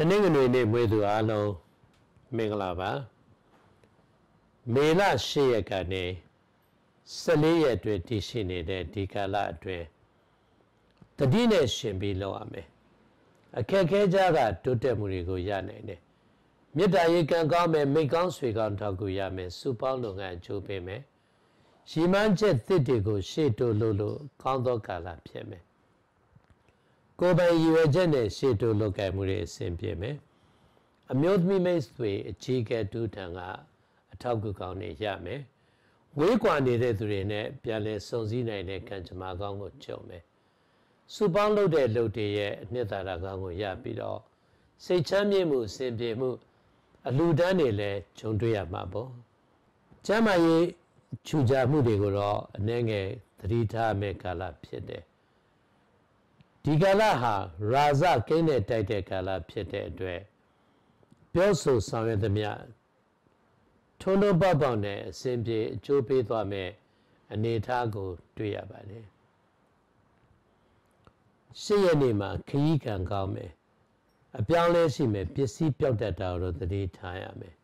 တနင်္ဂနွေနေ့မွေးသူအားလုံးမင်္ဂလာပါမေလ10ရက်ကနေ14ရက်အတွင်းတည်ရှိနေတဲ့ဒီကာလအတွင်းတတိနဲ့ရှင်ပြီးလောက်ရမယ်အခက်ခဲကြတာတိုးတက်မှုတွေကိုရနိုင်တယ်မေတ္တာရေကံကောင်းမယ်မိကောင်းဆွေကောင်းထောက်ကူရမယ်စုပေါင်းလုပ်ငန်းအကျိုးပေးမယ်ရီမန်းချက်သစ်တွေကိုရှေ့တိုးလို့လို့ကောင်းသောကာလဖြစ်မယ် ကိုယ်ပိုင်ရည်ရွယ်ချက်နဲ့ရှေ့တိုးလုပ်ကိုင်မှုတွေအဆင်ပြေမယ်အမျိုးသမီးမိတ်ဆွေအကြီးကဲတူထံကအထောက်ကူကောင်းနေရမယ်ဝေးကွာနေတဲ့သူတွေနဲ့ပြန်လည်စုံစည်းနိုင်တဲ့ကံကြမ္မာကောင်းကိုကြုံမယ်စုပေါင်းလုပ်တဲ့လုပ်တွေရဲ့အနှစ်သာရကောင်းကိုရပြီးတော့စိတ်ချမ်းမြေ့မှုအစဉ်ပြေမှုအလူတန်းတွေလည်းဂျုံတွေ့ရမှာပေါ့ကျမ်းမာရေးခြူကြမှုတွေကိုတော့အနှဲငယ်သတိထားမဲ့ကာလဖြစ်တယ် ဒီကာလဟာရာဇကိန်းနဲ့တိုက်တဲ့ကာလဖြစ်တဲ့အတွက်ပြောဆိုဆောင်ရွက်သမျှထုံးထုံးပပောက်နဲ့အစဉ်ပြေအကျိုးပေးသွားမယ်အနေအထားကိုတွေ့ရပါတယ်ရှစ်ရက်နေ့မှာခရီးကံကောင်းမယ်အပြောင်းလဲရှိမယ်ပစ္စည်းပြောက်တတ်တာတော့သတိထားရမယ်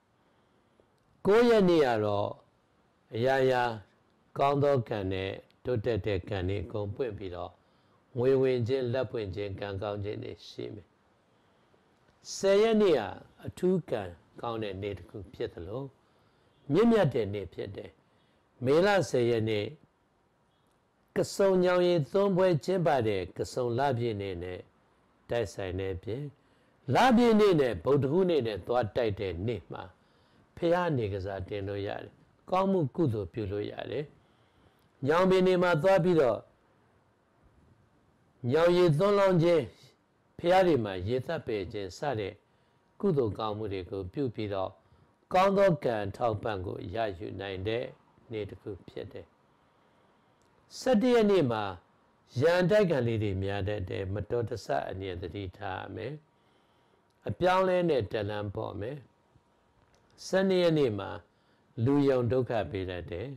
ကိုးရက်နေ့ကတော့အရာရာကောင်းသောကံနဲ့တိုးတက်တဲ့ကံတွေအကုန်ပွင့်ပြီးတော့ ငွေဝင်ခြင်းလက်ပွင့်ခြင်းကံကောင်းခြင်းတွေရှိမယ်ဆယ်ရက်နေ့ဟာအထူးကံကောင်းတဲ့နေ့တစ်ခုဖြစ်သလိုမြင့်မြတ်တဲ့နေ့ဖြစ်တယ်မေလဆယ်ရက်နေ့ကစုံညောင်ရင်သွန်းပွဲကျင်းပတဲ့ကစုံလပြည့်နေ့နဲ့တိုက်ဆိုင်တဲ့ပြင်လပြည့်နေ့နဲ့ဗုဒ္ဓဟူးနေ့နဲ့သွားတိုက်တဲ့နေ့မှာဖះနေကစားတင်လို့ရတယ်ကောင်းမှုကုသိုလ်ပြုလို့ရတယ်ညောင်ပင်နေမှာသွားပြီးတော့ ညောင်ရည်သွန်းလောင်းခြင်းဖះတွေမှာရေသက်ပေခြင်းစတဲ့ကုသိုလ်ကောင်းမှုတွေကိုပြုပြီးတော့ကောင်းသောကံထောက်ပံ့ကိုရယူနိုင်တဲ့နေ့တစ်ခုဖြစ်တယ်၁၇ရက်နေ့မှာရန်တိုက်ခံလေးတွေများတတ်တယ်မတော်တဆအမြင်တတိထားရမယ်အပြောင်းလဲနဲ့တလန်းပေါ့မယ်၁၂ရက်နေ့မှာလူယုံဒုက္ခပေးတတ်တယ်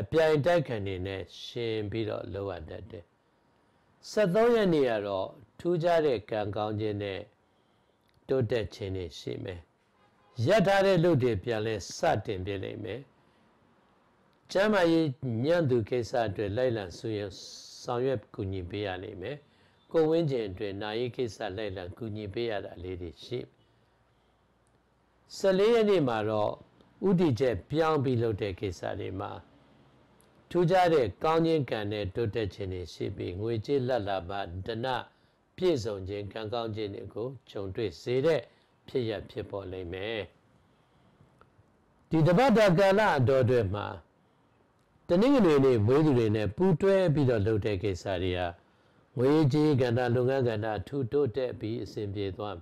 အပြိုင်တိုက်ခံနေနဲ့ရှင်ပြီးတော့လောရတတ်တယ် 73ရက်နေ့ကတော့ထူးခြားတဲ့ကံကောင်းခြင်းနဲ့တိုးတက်ခြင်းတွေရှိမယ်ရက်ထားတဲ့လူတွေပြန်လဲစတင်ပြလိမ့်မယ်ကျမ်းမာရေးညံ့သူကိစ္စအတွက်လိုက်လံဆူရဆောင်ရွက်ကူညီပေးရလိမ့်မယ်ကိုဝင်းကျင်အတွက်နာယီကိစ္စလိုက်လံကူညီပေးရတာလေးတွေရှိ14ရက်နေ့မှာတော့ဥတီချက်ပြောင်းပြီးလုပ်တဲ့ကိစ္စတွေမှာ ထူးခြားတဲ့ကောင်းခြင်းကံနဲ့တိုးတက်ခြင်းတွေရှိပြီးငွေကြေးလက်လာပါဒနာပြည့်စုံခြင်းကံကောင်းခြင်းတွေကိုခြုံတွေ့စေတဲ့ဖြစ်ရဖြစ်ပေါ်လိမ့်မယ်ဒီတပတ်တာကာလအတော်တွေမှာတနင်္ဂနွေနေ့မွေးသူတွေနဲ့ပူးတွဲပြီးတော့လုပ်တဲ့ကိစ္စတွေဟာငွေကြေးကဏ္ဍလုပ်ငန်းကဏ္ဍထူတိုးတက်ပြီးအဆင်ပြေသွား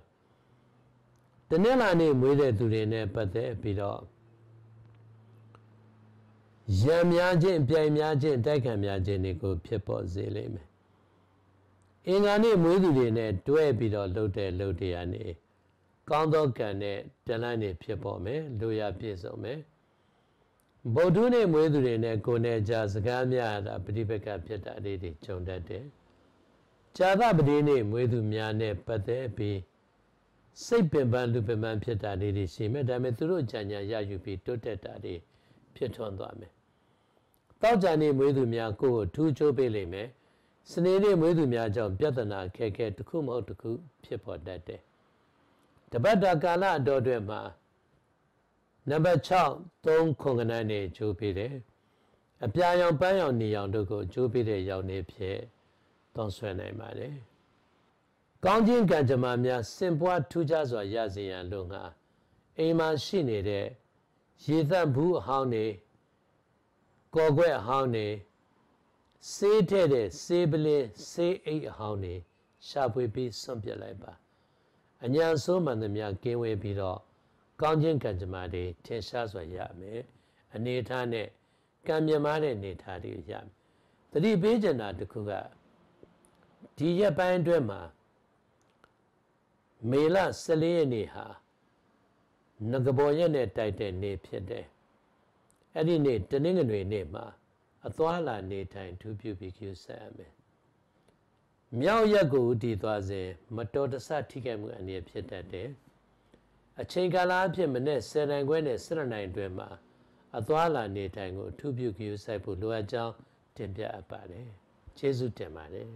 တနင်္လာနေ့မွေးတဲ့သူတွေနဲ့ပတ်သက်ပြီးတော့ ရံများခြင်းပြိုင်များခြင်းတိုက်ခံများခြင်းတွေကိုဖြစ်ပေါ်စေလိမ့်မယ်အင်္ဂါနေ့မွေးသူတွေနဲ့တွဲပြီးတော့လှုပ်တဲ့လှုပ်တရားနေကောင်းသောကံနဲ့တလန်းနေဖြစ်ပေါ်မယ်လူရပြည့်စုံမယ်ဗုဒ္ဓနဲ့မွေးသူတွေနဲ့ကိုယ်နဲ့ကြာစကားများတာပฏิပက္ခဖြစ်တာလေးတွေကြုံတတ်တယ်။ဇာသပတိနဲ့မွေးသူများနဲ့ပတ်သက်ပြီးစိတ်ပင်ပန်းလူပင်ပန်းဖြစ်တာလေးတွေရှိမယ်။ဒါပေမဲ့သူတို့ကြံညာရယူပြီးတိုးတက်တာတွေဖြစ်ထွန်းသွားမယ်။ တောက်ကြံနေမွေးသူများကိုယ်ကိုထူးချိုးပေးလိမ့်မယ်။စနေနေ့မွေးသူများကြောင့်ပြဿနာခက်ခဲတစ်ခုမဟုတ်တစ်ခုဖြစ်ပေါ်တတ်တယ်။တပတ်တာကာလအတော်တွင်မှာနံပါတ်6 3ခုံကနန်းနေကျိုးပေးတယ်အပြာရောင်ပန်းရောင်နေရောင်တို့ကိုကျိုးပေးတဲ့ရောင်နေဖြစ်တောင်းဆွဲနိုင်ပါတယ်ကောင်းခြင်းကံကြမ္မာများစင်ပွားထူးခြားစွာရစေရန်လို့ငါအိမ်မှာရှိနေတဲ့ရေသက်ဘူးအဟောင်းနေ ကော်ကွက်အဟောင်းနေဆေးထဲ့တဲ့ဆေးပလင်းဆေးအိတ်အဟောင်းနေရှာဖွေပြီးဆွန့်ပစ်လိုက်ပါအညာဆိုးမှန်သမျှကင်းဝေးပြီးတော့ကောင်းခြင်းကံကြမ္မာတွေထင်ရှားစွာရမယ်အနေထားနဲ့ကံမြမားတဲ့အနေထားတွေရမယ်တတိပေးကျင်တာတခုကဒီရက်ပိုင်းအတွင်းမှာမေလ14ရက်နေ့ဟာငကဘောရက်နဲ့တိုက်တဲ့နေ့ဖြစ်တယ် အဲ့ဒီနေ့တနင်္ဂနွေနေ့မှာအသွာလာနေထိုင်ထူးပြုပြီးကျူးဆက်ရမယ်မြောက်ရက်ကိုဥတည်သွားစဉ်မတော်တဆထိခိုက်မှုအနေဖြစ်တတ်တယ်အချိန်ကာလအဖြစ်မနေ့10နိုင်ခွဲနဲ့12နိုင်တွင်မှာအသွားလာနေထိုင်ကိုအထူးပြုကြည့်ဆိုင်ဖို့လိုအပ်ကြောင်းတင်ပြအပ်ပါတယ်ကျေးဇူးတင်ပါတယ်